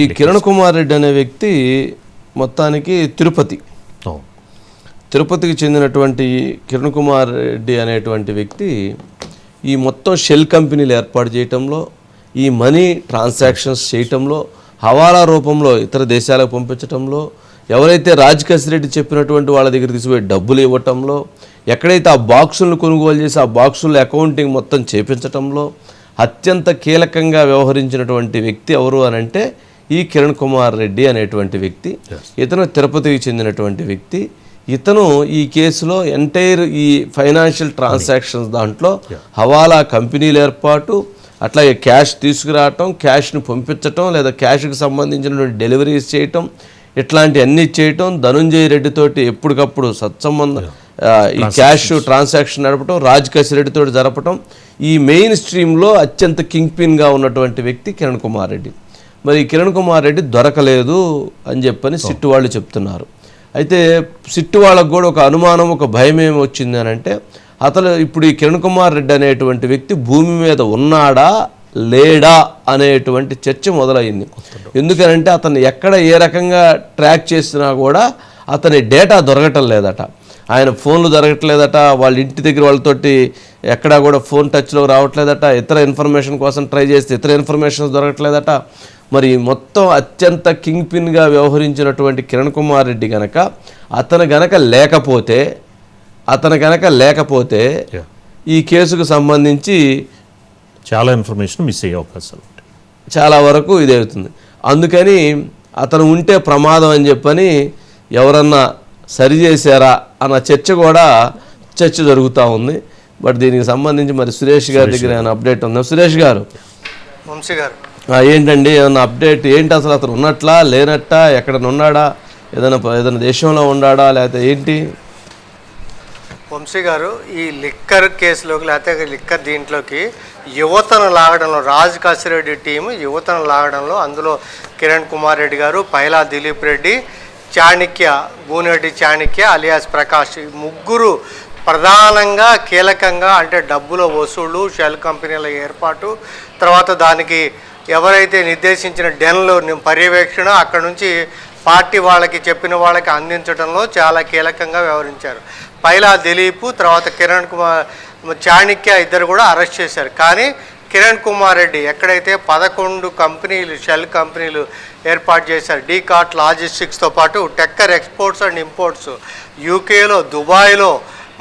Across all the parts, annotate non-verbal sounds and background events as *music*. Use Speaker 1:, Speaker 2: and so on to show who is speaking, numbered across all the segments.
Speaker 1: ఈ కిరణ్ కుమార్ రెడ్డి అనే వ్యక్తి మొత్తానికి తిరుపతి. తిరుపతికి చెందినటువంటి కిరణ్ కుమార్ రెడ్డి అనేటువంటి వ్యక్తి ఈ మొత్తం షెల్ కంపెనీలు ఏర్పాటు చేయటంలో ఈ మనీ ట్రాన్సాక్షన్స్ చేయటంలో హవాలా రూపంలో ఇతర దేశాలకు పంపించటంలో ఎవరైతే రాజకేశ్ రెడ్డి చెప్పినటువంటి వాళ్ళ దగ్గర తీసుకుపోయి డబ్బులు ఇవ్వటంలో ఎక్కడైతే ఆ బాక్సులను కొనుగోలు చేసి ఆ బాక్సుల అకౌంటింగ్ మొత్తం చేపించటంలో అత్యంత కీలకంగా వ్యవహరించినటువంటి వ్యక్తి ఎవరు అని అంటే ఈ కిరణ్ కుమార్ రెడ్డి అనేటువంటి వ్యక్తి ఇతను తిరుపతికి చెందినటువంటి వ్యక్తి. ఇతను ఈ కేసులో ఎంటైర్ ఈ ఫైనాన్షియల్ ట్రాన్సాక్షన్స్ దాంట్లో హవాలా కంపెనీల ఏర్పాటు అట్లాగే క్యాష్ తీసుకురావటం క్యాష్ని పంపించటం లేదా క్యాష్కి సంబంధించినటువంటి డెలివరీస్ చేయటం ఇట్లాంటి అన్ని చేయటం ధనుంజయ రెడ్డితోటి ఎప్పటికప్పుడు సత్సంబంధం ఈ క్యాష్ ట్రాన్సాక్షన్ నడపటం రాజ్ రెడ్డితో జరపటం ఈ మెయిన్ స్ట్రీమ్లో అత్యంత కింగ్ పిన్గా ఉన్నటువంటి వ్యక్తి కిరణ్ కుమార్ రెడ్డి. మరి కిరణ్ కుమార్ రెడ్డి దొరకలేదు అని చెప్పని సిట్టు వాళ్ళు చెప్తున్నారు. అయితే సిట్టు వాళ్ళకు కూడా ఒక అనుమానం ఒక భయం ఏమి వచ్చింది అని అంటే అతను ఇప్పుడు ఈ కిరణ్ కుమార్ రెడ్డి అనేటువంటి వ్యక్తి భూమి మీద ఉన్నాడా లేడా అనేటువంటి చర్చ మొదలైంది. ఎందుకనంటే అతను ఎక్కడ ఏ రకంగా ట్రాక్ చేసినా కూడా అతని డేటా దొరకటం లేదట. ఆయన ఫోన్లు దొరకట్లేదట వాళ్ళ ఇంటి దగ్గర వాళ్ళతోటి ఎక్కడా కూడా ఫోన్ టచ్లో రావట్లేదట ఇతర ఇన్ఫర్మేషన్ కోసం ట్రై చేస్తే ఇతర ఇన్ఫర్మేషన్ దొరకట్లేదట. మరి మొత్తం అత్యంత కింగ్ పిన్గా వ్యవహరించినటువంటి కిరణ్ కుమార్ రెడ్డి గనక అతను గనక లేకపోతే అతను గనక లేకపోతే. ఈ కేసుకు సంబంధించి
Speaker 2: చాలా ఇన్ఫర్మేషన్ మిస్ అయ్యే అవకాశాలు ఉంటాయి.
Speaker 1: చాలా వరకు ఇది అవుతుంది. అందుకని అతను ఉంటే ప్రమాదం అని చెప్పని ఎవరన్నా సరి చేశారా అన్న చర్చ కూడా చర్చ జరుగుతూ ఉంది. బట్ దీనికి సంబంధించి మరి సురేష్ గారి దగ్గర ఏమైనా అప్డేట్ ఉందా? సురేష్ గారు.
Speaker 3: వంశీ గారు.
Speaker 1: ఆ, ఏంటండి? ఏమన్నా అప్డేట్ ఏంటి అసలు అతను ఉన్నట్లా లేనట్టా? ఎక్కడ ఉన్నాడా? ఏదైనా ఏదైనా దేశంలో ఉన్నాడా? లేకపోతే ఏంటి?
Speaker 3: వంశీ గారు ఈ లిక్కర్ కేసులోకి లేకపోతే లిక్కర్ దీంట్లోకి యువతను లాగడంలో రాజ్ కాశిరెడ్డి టీం యువతను లాగడంలో అందులో కిరణ్ కుమార్ రెడ్డి గారు పైలా దిలీప్ రెడ్డి చాణిక్య బూనెడ్డి చాణిక్య అలియాస్ ప్రకాష్ ఈ ముగ్గురు ప్రధానంగా కీలకంగా అంటే డబ్బుల వసూళ్ళు షెల్ కంపెనీల ఏర్పాటు తర్వాత దానికి ఎవరైతే నిర్దేశించిన డెన్లు పర్యవేక్షణ అక్కడ నుంచి పార్టీ వాళ్ళకి చెప్పిన వాళ్ళకి అందించడంలో చాలా కీలకంగా వ్యవహరించారు. పైలా దిలీప్ తర్వాత కిరణ్ కుమార్ చాణిక్య ఇద్దరు కూడా అరెస్ట్ చేశారు. కానీ కిరణ్ కుమార్ రెడ్డి ఎక్కడైతే పదకొండు కంపెనీలు షెల్ కంపెనీలు ఏర్పాటు చేశారు డీకాట్ లాజిస్టిక్స్తో పాటు టెక్కర్ ఎక్స్పోర్ట్స్ అండ్ ఇంపోర్ట్స్ యూకేలో దుబాయ్లో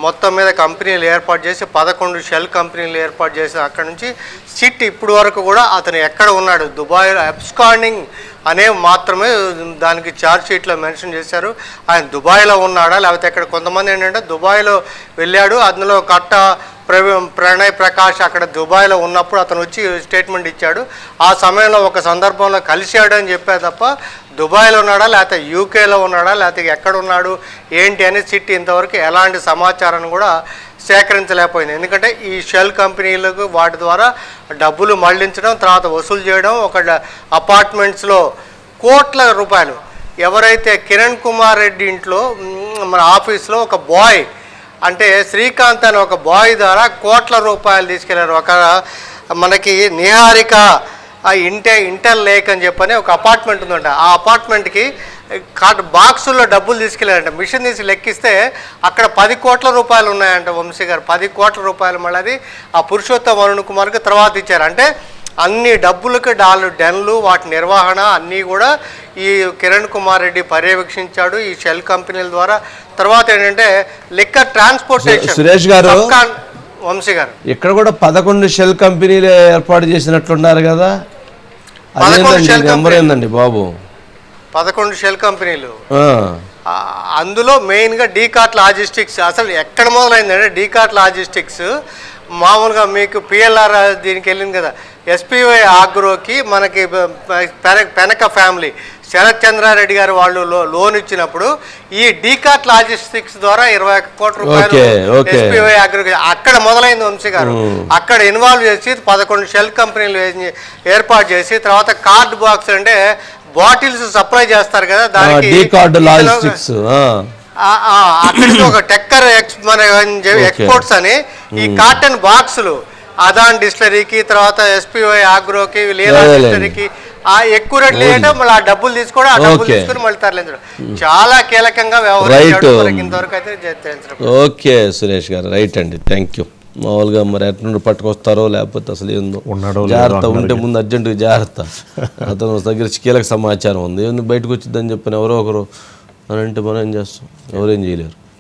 Speaker 3: మొత్తం మీద కంపెనీలు ఏర్పాటు చేసి పదకొండు షెల్ కంపెనీలు ఏర్పాటు చేసి అక్కడ నుంచి సిట్ ఇప్పుడు వరకు కూడా అతను ఎక్కడ ఉన్నాడు? దుబాయ్లో అబ్స్కాండింగ్ అనే మాత్రమే దానికి ఛార్జ్ షీట్లో మెన్షన్ చేశారు. ఆయన దుబాయ్లో ఉన్నాడా? లేకపోతే ఇక్కడ కొంతమంది ఏంటంటే దుబాయ్లో వెళ్ళాడు. అందులో కట్ట ప్రణయ్ ప్రకాష్ అక్కడ దుబాయ్లో ఉన్నప్పుడు అతను వచ్చి స్టేట్మెంట్ ఇచ్చాడు. ఆ సమయంలో ఒక సందర్భంలో కలిశాడు అని చెప్పే తప్ప దుబాయ్లో ఉన్నాడా లేకపోతే యూకేలో ఉన్నాడా లేకపోతే ఎక్కడ ఉన్నాడు ఏంటి అని సిట్ ఇంతవరకు ఎలాంటి సమాచారాన్ని కూడా సేకరించలేకపోయింది. ఎందుకంటే ఈ షెల్ కంపెనీలకు వాటి ద్వారా డబ్బులు మళ్ళించడం తర్వాత వసూలు చేయడం ఒక అపార్ట్మెంట్స్లో కోట్ల రూపాయలు. ఎవరైతే కిరణ్ కుమార్ రెడ్డి ఇంట్లో మన ఆఫీస్లో ఒక బాయ్ అంటే శ్రీకాంత్ అనే ఒక బాయ్ ద్వారా కోట్ల రూపాయలు తీసుకెళ్ళారు. ఒక మనకి నిహారిక ఆ ఇంటే ఇంటర్ లేక్ అని చెప్పని ఒక అపార్ట్మెంట్ ఉందంట. ఆ అపార్ట్మెంట్కి కాట్ బాక్సుల్లో డబ్బులు తీసుకెళ్ళారంట మిషన్ తీసి లెక్కిస్తే అక్కడ పది కోట్ల రూపాయలు ఉన్నాయంట వంశీ గారు. పది కోట్ల రూపాయలు మళ్ళీ ఆ పురుషోత్తమ అరుణ్ కుమార్కి తర్వాత ఇచ్చారు. అంటే అన్ని డబ్బులకి డాలు డెన్లు వాటి నిర్వహణ అన్నీ కూడా ఈ కిరణ్ కుమార్ రెడ్డి పర్యవేక్షించాడు ఈ షెల్ కంపెనీల ద్వారా. తర్వాత ఏంటంటే లిక్కర్ ట్రాన్స్పోర్టేషన్.
Speaker 1: సురేష్ గారు.
Speaker 3: వంశీ గారు.
Speaker 1: ఇక్కడ కూడా పదకొండు షెల్ కంపెనీలు ఏర్పాటు చేసినట్లున్నారు కదా. నెంబర్ ఏందండి బాబు?
Speaker 3: పదకొండు షెల్ కంపెనీలు. అందులో మెయిన్గా డీకాట్ లాజిస్టిక్స్. అసలు ఎక్కడ మొదలైందంటే డీకాట్ లాజిస్టిక్స్. మామూలుగా మీకు పిఎల్ఆర్ దీనికి వెళ్ళింది కదా. ఎస్పీవై ఆగ్రోకి మనకి పెనక ఫ్యామిలీ శరత్ చంద్రారెడ్డి గారు వాళ్ళు లోన్ ఇచ్చినప్పుడు ఈ డీకాట్ లాజిస్టిక్స్ ద్వారా ఇరవై ఒక్క కోట్ల రూపాయలు. ఎస్పీవై ఆగ్రోకి అక్కడ మొదలైంది వంశీ గారు. అక్కడ ఇన్వాల్వ్ చేసి పదకొండు షెల్ కంపెనీలు ఏర్పాటు చేసి తర్వాత కార్డ్ బాక్స్ అంటే బాటిల్స్ సప్లై చేస్తారు కదా దానికి అక్కడికి ఒక టెక్కర్ ఎక్స్ మన ఎక్స్పోర్ట్స్ అని ఈ కాటన్ బాక్సులు అదాన్ డిస్టరీకి తర్వాత ఎస్పీఐ ఆగ్రోకి లీలా. డిస్టరీకి ఆ ఎక్కువ రేట్లు వేయటం మళ్ళీ ఆ డబ్బులు తీసుకోవడం ఆ డబ్బులు. తీసుకుని మళ్ళీ తరలించడం. చాలా కీలకంగా. వ్యవహరించాడు ఇంతవరకు అయితే.
Speaker 1: ఓకే సురేష్ గారు. రైట్ అండి. Thank you. మామూలుగా మరి ఎటు నుండి పట్టుకొస్తారో లేకపోతే అసలు ఏందో.
Speaker 2: ఉన్నాడో
Speaker 1: జాగ్రత్త ఉంటే ముందు అర్జెంటుగా జాగ్రత్త. *laughs* అతను దగ్గర కీలక సమాచారం ఉంది. బయటకు వచ్చిందని చెప్పిన ఎవరో ఒకరు అని అంటే మనం ఏం చేస్తాం? ఎవరేం చేయలేరు.